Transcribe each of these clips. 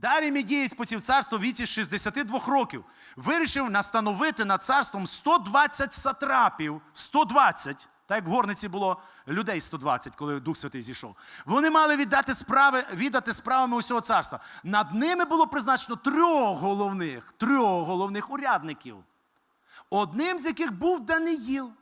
Дарій Медієць посів царство в віці 62 років. Вирішив настановити над царством 120 сатрапів. 120. Так як в горниці було людей 120, коли Дух Святий зійшов. Вони мали віддати справи, віддати справами усього царства. Над ними було призначено трьох головних, трьох головних урядників. Одним з яких був Даниїл.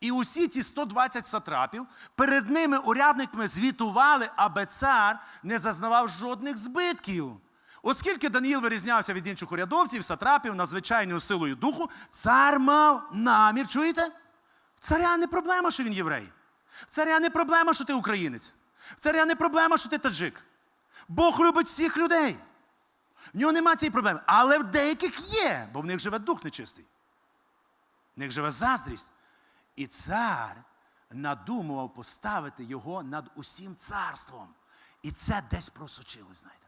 І усі ці 120 сатрапів перед ними урядниками звітували, аби цар не зазнавав жодних збитків. Оскільки Даниїл вирізнявся від інших урядовців, сатрапів надзвичайною силою духу, цар мав намір, чуєте? Царя не проблема, що він єврей. Царя не проблема, що ти українець. Царя не проблема, що ти таджик. Бог любить всіх людей. В нього нема цієї проблеми. Але в деяких є, бо в них живе дух нечистий. В них живе заздрість. І цар надумував поставити його над усім царством. І це десь просочилось, знаєте.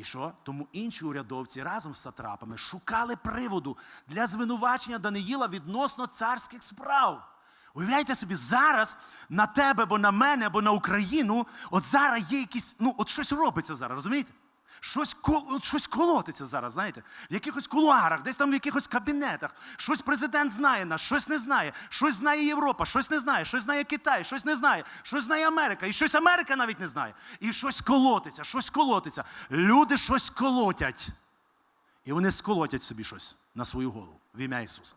І що? Тому інші урядовці разом з сатрапами шукали приводу для звинувачення Даниїла відносно царських справ. Уявляйте собі, зараз на тебе, або на мене, або на Україну, от зараз є якісь, ну, от щось робиться зараз, розумієте? Щось, щось колотиться зараз, знаєте, в якихось кулуарах, десь там в якихось кабінетах. Щось президент знає нас, щось не знає, щось знає Європа, щось не знає, щось знає Китай, щось не знає, щось знає Америка, і щось Америка навіть не знає. І щось колотиться, щось колотиться. Люди щось колотять. І вони сколотять собі щось на свою голову в ім'я Ісуса.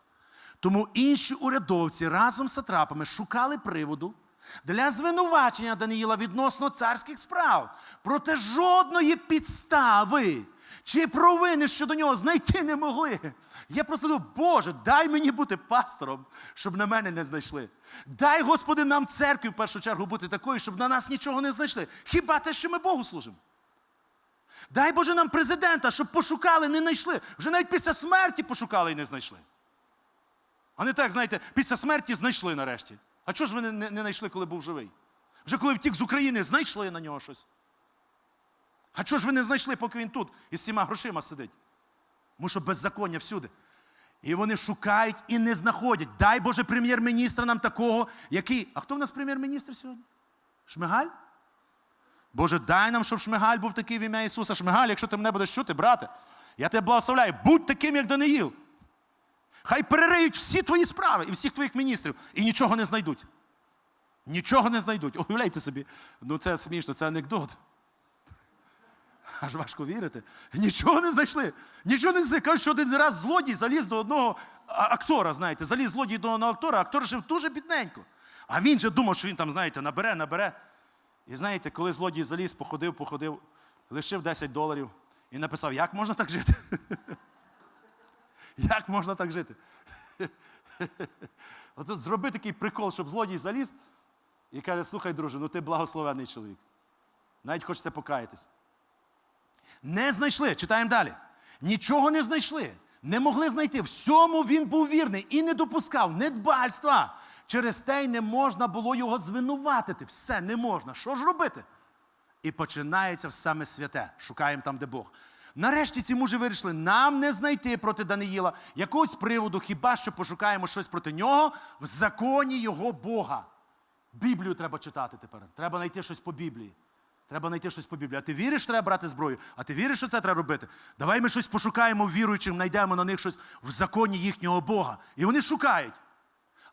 Тому інші урядовці разом з сатрапами шукали приводу для звинувачення Даниїла відносно царських справ. Проте жодної підстави чи провини щодо нього знайти не могли. Я просто думав, Боже, дай мені бути пастором, щоб на мене не знайшли. Дай, Господи, нам церкві в першу чергу бути такою, щоб на нас нічого не знайшли. Хіба те, що ми Богу служимо? Дай Боже нам президента, щоб пошукали, не знайшли. Вже навіть після смерті пошукали і не знайшли. А не так, знаєте, після смерті знайшли нарешті. А чого ж ви не, не, не знайшли, коли був живий? Вже коли втік з України, знайшли на нього щось. А чого ж ви не знайшли, поки він тут із всіма грошима сидить? Тому що беззаконня всюди. І вони шукають і не знаходять. Дай Боже прем'єр-міністра нам такого, який. А хто в нас прем'єр-міністр сьогодні? Шмигаль? Боже, дай нам, щоб Шмигаль був такий в ім'я Ісуса. Шмигаль, якщо ти мене будеш чути, брате, я тебе благословляю, будь таким, як Даниїл. Хай перериють всі твої справи і всіх твоїх міністрів і нічого не знайдуть. Нічого не знайдуть. Уявляйте собі, ну це смішно, це анекдот. Аж важко вірити. Нічого не знайшли. Нічого не знайшли. Кажуть, що один раз злодій заліз до одного актора, знаєте, заліз злодій до одного актора, актор жив дуже бідненько. А він же думав, що він там, знаєте, набере, набере. І знаєте, коли злодій заліз, походив, походив, лишив 10 доларів і написав, як можна так жити? Як можна так жити? От зроби такий прикол, щоб злодій заліз і каже: слухай, друже, ну ти благословений чоловік. Навіть хочеться покаятись. Не знайшли. Читаємо далі. Нічого не знайшли. Не могли знайти. Всьому він був вірний і не допускав недбальства. Через те й не можна було його звинуватити. Все не можна. Що ж робити? І починається саме святе. Шукаємо там, де Бог. Нарешті ці мужі вирішили, нам не знайти проти Даниїла якогось приводу, хіба що пошукаємо щось проти нього в законі його Бога. Біблію треба читати тепер. Треба знайти щось по Біблії. Треба знайти щось по Біблії. А ти віриш, треба брати зброю? А ти віриш, що це треба робити? Давай ми щось пошукаємо віруючим, знайдемо на них щось в законі їхнього Бога. І вони шукають.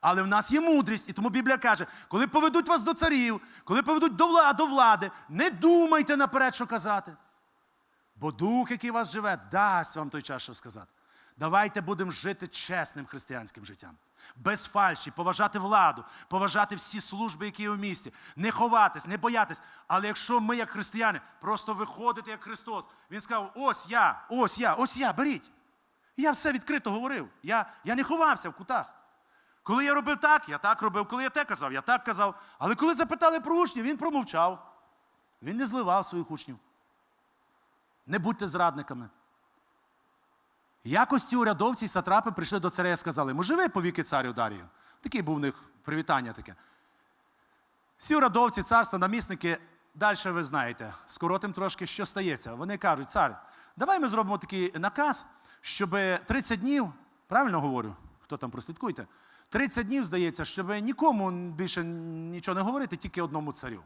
Але в нас є мудрість, і тому Біблія каже: коли поведуть вас до царів, коли поведуть до влади, не думайте наперед, що казати. Бо дух, який у вас живе, дасть вам той час, що сказати. Давайте будемо жити чесним християнським життям. Без фальші, поважати владу, поважати всі служби, які є в місті, не ховатись, не боятись. Але якщо ми, як християни, просто виходити як Христос, Він сказав: ось я, ось я, ось я, беріть. Я все відкрито говорив. Я, я не ховався в кутах. Коли я робив так, я так робив. Коли я те казав, я так казав. Але коли запитали про учнів, він промовчав. Він не зливав своїх учнів. Не будьте зрадниками. Якось ці урядовці і сатрапи прийшли до царя і сказали, ми живи повіки царю Дарію. Таке був у них привітання таке. Всі урядовці, царства, намісники, далі ви знаєте, скоротим трошки, що стається. Вони кажуть, цар, давай ми зробимо такий наказ, щоб 30 днів, правильно говорю, хто там прослідкуйте, 30 днів, здається, щоб нікому більше нічого не говорити, тільки одному царю.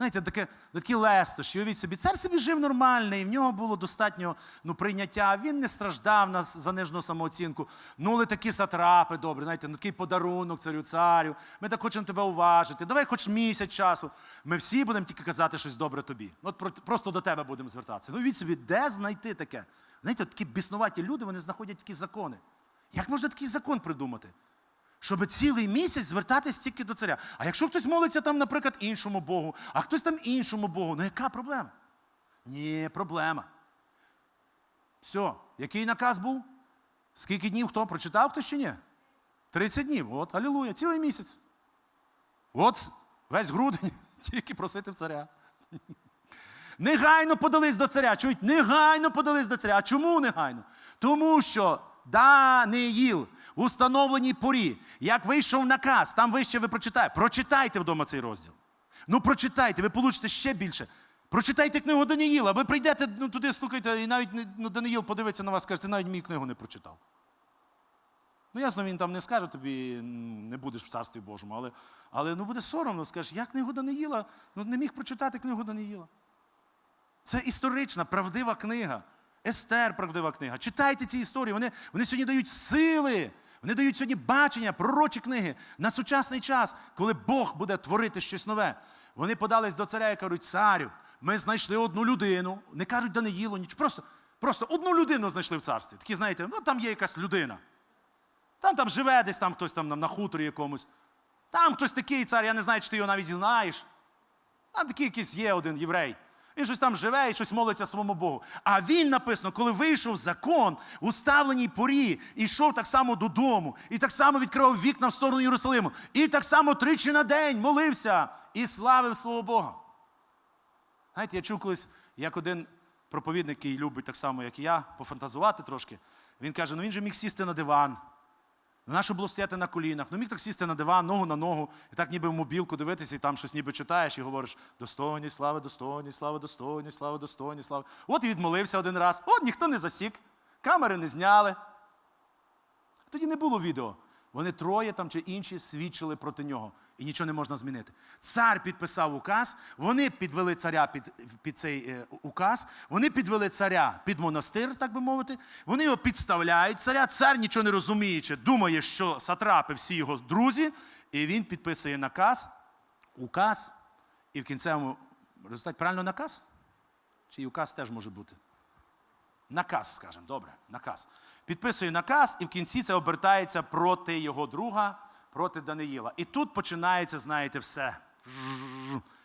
Знаєте, таке, такі лестощі. Уявіть собі, цар собі жив нормально, і в нього було достатньо ну, прийняття. Він не страждав на занижену самооцінку. Ну, але такі сатрапи добрі, знаєте, ну такий подарунок царю царю. Ми так хочемо тебе уважити. Давай хоч місяць часу. Ми всі будемо тільки казати щось добре тобі. От просто до тебе будемо звертатися. Ну, уявіть собі, де знайти таке? Знаєте, такі біснуваті люди, вони знаходять такі закони. Як можна такий закон придумати? Щоб цілий місяць звертатись тільки до царя. А якщо хтось молиться там, наприклад, іншому Богу, а хтось там іншому Богу, ну яка проблема? Ні, проблема. Все, який наказ був? Скільки днів хто прочитав хтось чи ні? 30 днів. От, алілуя, цілий місяць. От весь грудень тільки просити в царя. Негайно подались до царя. Чують, негайно подались до царя. А чому негайно? Тому що Даниїл в установленій порі, як вийшов наказ, там вище ви прочитаєте. Прочитайте вдома цей розділ. Ну, прочитайте, ви получите ще більше. Прочитайте книгу Даниїла. Ви прийдете ну, туди, слухайте, і навіть ну, Даниїл подивиться на вас, скаже, ти навіть мою книгу не прочитав. Ну, ясно, він там не скаже тобі, не будеш в царстві Божому, але, але ну, буде соромно, скажеш, я книгу Даниїла, ну не міг прочитати книгу Даниїла. Це історична, правдива книга. Естер, правдива книга. Читайте ці історії. Вони, вони сьогодні дають сили. Вони дають сьогодні бачення, пророчі книги на сучасний час, коли Бог буде творити щось нове. Вони подались до царя і кажуть, царю, ми знайшли одну людину. Не кажуть Даниїлу, ніч. Просто, просто одну людину знайшли в царстві. Такі, знаєте, ну там є якась людина. Там там живе десь там хтось там на- хуторі якомусь. Там хтось такий цар, я не знаю, чи ти його навіть знаєш. Там такий якийсь є один єврей. Він щось там живе і щось молиться своєму Богу. А він написано, коли вийшов закон у ставленій порі, йшов так само додому, і так само відкривав вікна в сторону Єрусалиму, і так само тричі на день молився і славив свого Бога. Знаєте, я чув колись, як один проповідник, який любить так само, як і я, пофантазувати трошки. Він каже: ну він же міг сісти на диван. Нащо було стояти на колінах? Ну міг так сісти на диван, ногу на ногу, і так ніби в мобілку дивитися, і там щось ніби читаєш і говориш: достойні, слави, достойні, слави, достойні, слави, достойні, слави. От і відмолився один раз. От ніхто не засік, камери не зняли. Тоді не було відео. Вони троє там чи інші свідчили проти нього, і нічого не можна змінити. Цар підписав указ, вони підвели царя під, під цей е, указ, вони підвели царя під монастир, так би мовити. Вони його підставляють. Царя, цар нічого не розуміючи, думає, що сатрапи всі його друзі, і він підписує наказ, указ, і в кінцевому результаті правильно наказ? Чи указ теж може бути? Наказ, скажемо, добре, наказ. Підписує наказ, і в кінці це обертається проти його друга, проти Даниїла. І тут починається, знаєте, все.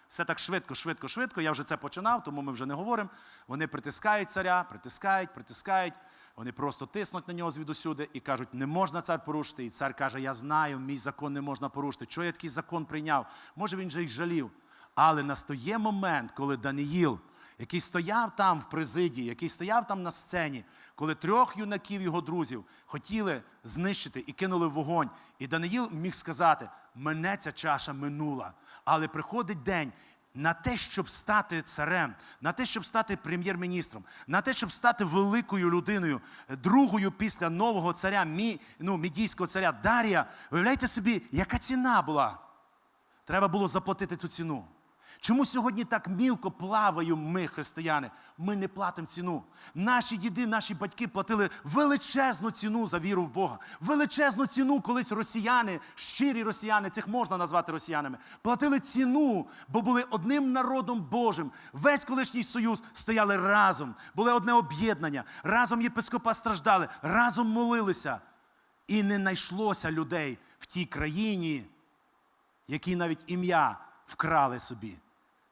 Все так швидко, швидко, швидко. Я вже це починав, тому ми вже не говоримо. Вони притискають царя, притискають, притискають. Вони просто тиснуть на нього звідусюди і кажуть, не можна цар порушити. І цар каже: Я знаю, мій закон не можна порушити. Чого я такий закон прийняв? Може, він же й жалів. Але настає момент, коли Даниїл, який стояв там в президії, який стояв там на сцені, коли трьох юнаків його друзів хотіли знищити і кинули в вогонь. І Даниїл міг сказати: мене ця чаша минула. Але приходить день. На те, щоб стати царем, на те, щоб стати прем'єр-міністром, на те, щоб стати великою людиною, другою після нового царя, мі, ну, мідійського царя Дарія, уявляєте собі, яка ціна була? Треба було заплатити цю ціну. Чому сьогодні так мілко плаваємо ми, християни? Ми не платимо ціну. Наші діди, наші батьки платили величезну ціну за віру в Бога. Величезну ціну колись росіяни, щирі росіяни, цих можна назвати росіянами, платили ціну, бо були одним народом Божим. Весь колишній союз стояли разом, були одне об'єднання. Разом єпископа страждали, разом молилися. І не знайшлося людей в тій країні, які навіть ім'я вкрали собі,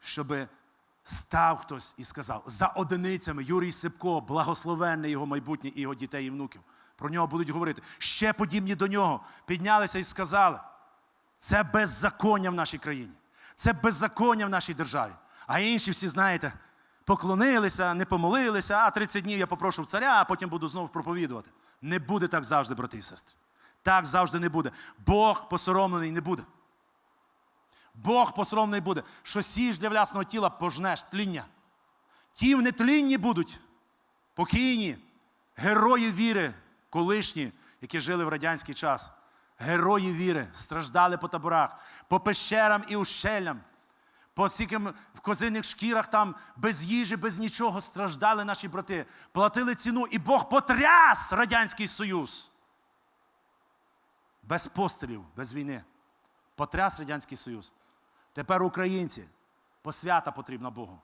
щоб став хтось і сказав за одиницями Юрій Сипко, благословенне його майбутнє і його дітей і внуків. Про нього будуть говорити. Ще подібні до нього піднялися і сказали: це беззаконня в нашій країні, це беззаконня в нашій державі. А інші всі, знаєте, поклонилися, не помолилися, а 30 днів я попрошу царя, а потім буду знову проповідувати. Не буде так завжди, брати і сестри. Так завжди не буде. Бог посоромлений не буде. Бог посоромний буде, що сіж для власного тіла пожнеш тління. Ті в нетлінні будуть покійні, герої віри, колишні, які жили в радянський час. Герої віри страждали по таборах, по пещерам і ущелям, По скільки м- в козиних шкірах там без їжі, без нічого страждали наші брати, платили ціну, і Бог потряс Радянський Союз. Без пострілів, без війни. Потряс Радянський Союз. Тепер українці, посвята потрібна Богу.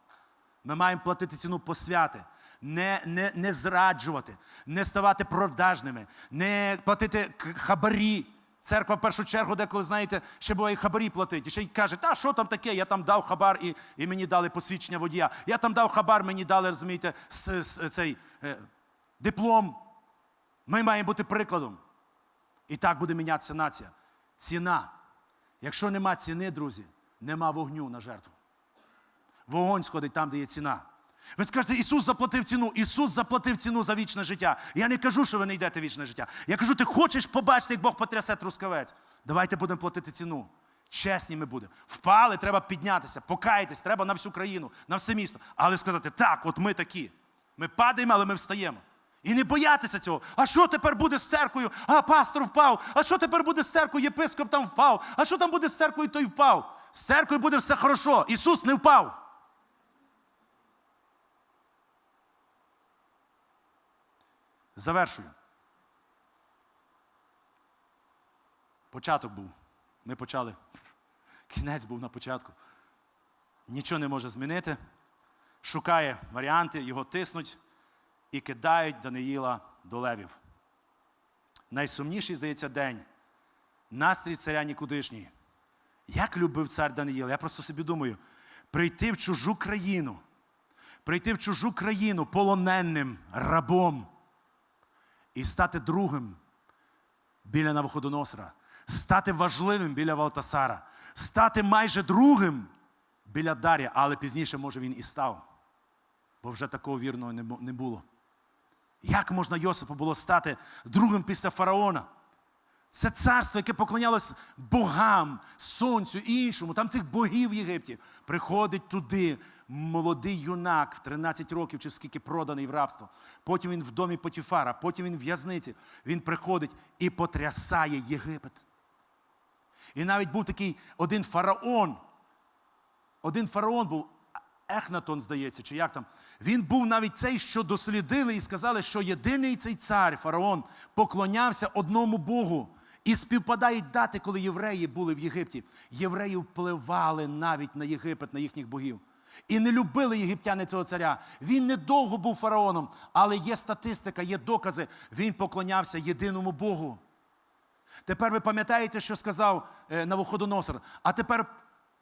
Ми маємо платити ціну посвяти, не, не, не зраджувати, не ставати продажними, не платити хабарі. Церква в першу чергу, деколи, знаєте, ще буває хабарі платить. І ще й каже, та що там таке? Я там дав хабар і, і мені дали посвідчення водія. Я там дав хабар, мені дали, розумієте, с- с- цей е, диплом. Ми маємо бути прикладом. І так буде мінятися нація. Ціна. Якщо нема ціни, друзі, нема вогню на жертву. Вогонь сходить там, де є ціна. Ви скажете, Ісус заплатив ціну. Ісус заплатив ціну за вічне життя. Я не кажу, що ви не йдете в вічне життя. Я кажу, ти хочеш побачити, як Бог потрясе трускавець. Давайте будемо платити ціну. Чесні ми будемо. Впали, треба піднятися, покаятись, треба на всю країну, на все місто. Але сказати, так, от ми такі. Ми падаємо, але ми встаємо. І не боятися цього. А що тепер буде з церквою? А пастор впав. А що тепер буде з церквою? Єпископ там впав. А що там буде з церквою, той впав. З церквою буде все хорошо. Ісус не впав. Завершую. Початок був. Ми почали. Кінець був на початку. Нічого не може змінити. Шукає варіанти, його тиснуть і кидають Даниїла до левів. Найсумніший, здається, день. Настрій царя нікудишній. Як любив цар Даниїл? Я просто собі думаю, прийти в чужу країну, прийти в чужу країну полоненним рабом і стати другим біля Навуходоносора, стати важливим біля Валтасара, стати майже другим біля Дар'я, але пізніше, може, він і став, бо вже такого вірного не було. Як можна Йосипу було стати другим після фараона? Це царство, яке поклонялось богам, сонцю і іншому. Там цих богів в Єгипті. Приходить туди молодий юнак в 13 років чи скільки проданий в рабство. Потім він в домі Потіфара, потім він в в'язниці. Він приходить і потрясає Єгипет. І навіть був такий один фараон. Один фараон був, Ехнатон, здається, чи як там. Він був навіть цей, що дослідили і сказали, що єдиний цей цар, фараон, поклонявся одному Богу. І співпадають дати, коли євреї були в Єгипті. Євреї впливали навіть на Єгипет, на їхніх богів. І не любили єгиптяни цього царя. Він недовго був фараоном, але є статистика, є докази. Він поклонявся єдиному Богу. Тепер ви пам'ятаєте, що сказав е, Навуходоносор? А тепер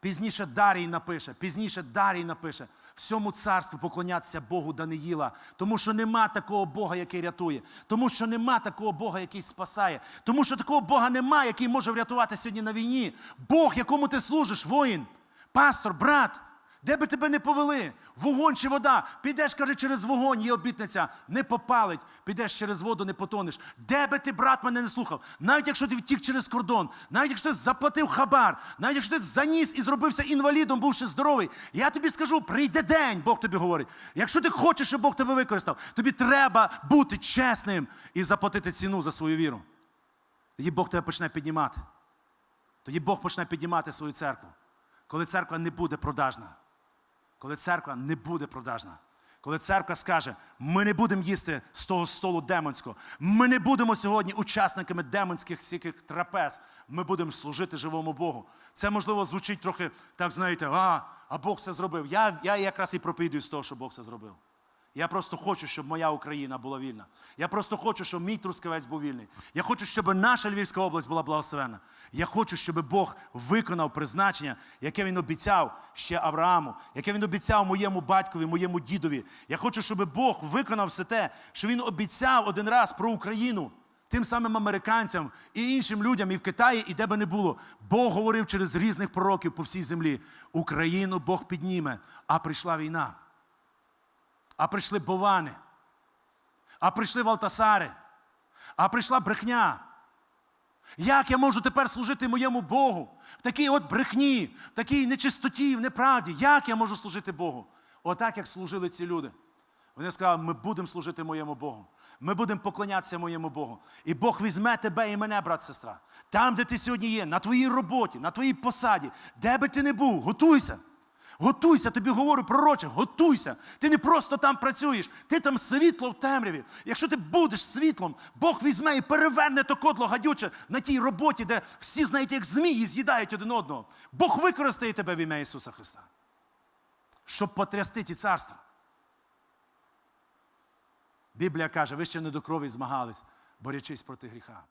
пізніше Дарій напише, пізніше Дарій напише всьому царству поклонятися Богу Даниїла, тому що нема такого Бога, який рятує, тому що нема такого Бога, який спасає, тому що такого Бога нема, який може врятувати сьогодні на війні. Бог, якому ти служиш, воїн, пастор, брат. Де би тебе не повели, вогонь чи вода, підеш, каже, через вогонь є обітниця, не попалить, підеш через воду, не потонеш. Де би ти, брат, мене не слухав, навіть якщо ти втік через кордон, навіть якщо ти заплатив хабар, навіть якщо ти заніс і зробився інвалідом, бувши здоровий, я тобі скажу, прийде день, Бог тобі говорить. Якщо ти хочеш, щоб Бог тебе використав, тобі треба бути чесним і заплатити ціну за свою віру. Тоді Бог тебе почне піднімати. Тоді Бог почне піднімати свою церкву. Коли церква не буде продажна. Коли церква не буде продажна. Коли церква скаже, ми не будемо їсти з того столу демонського, ми не будемо сьогодні учасниками демонських всіх трапез, ми будемо служити живому Богу. Це, можливо, звучить трохи, так знаєте, а, а Бог все зробив. Я, я якраз і проповідую з того, що Бог все зробив. Я просто хочу, щоб моя Україна була вільна. Я просто хочу, щоб мій Трускавець був вільний. Я хочу, щоб наша Львівська область була благословена. Я хочу, щоб Бог виконав призначення, яке він обіцяв ще Аврааму, яке він обіцяв моєму батькові, моєму дідові. Я хочу, щоб Бог виконав все те, що він обіцяв один раз про Україну. Тим самим американцям і іншим людям і в Китаї, і де би не було. Бог говорив через різних пророків по всій землі. Україну Бог підніме, а прийшла війна. А прийшли бовани, а прийшли Валтасари, а прийшла брехня. Як я можу тепер служити моєму Богу? В такій от брехні, в такій нечистоті, в неправді. Як я можу служити Богу? Отак, як служили ці люди. Вони сказали, ми будемо служити моєму Богу. Ми будемо поклонятися моєму Богу. І Бог візьме тебе і мене, брат, сестра. Там, де ти сьогодні є, на твоїй роботі, на твоїй посаді, де би ти не був, готуйся. Готуйся, тобі говорю пророче, готуйся. Ти не просто там працюєш, ти там світло в темряві. Якщо ти будеш світлом, Бог візьме і переверне то кодло гадюче на тій роботі, де всі, знаєте, як змії з'їдають один одного. Бог використає тебе в ім'я Ісуса Христа, щоб потрясти ті царства. Біблія каже, ви ще не до крові змагались, борючись проти гріха.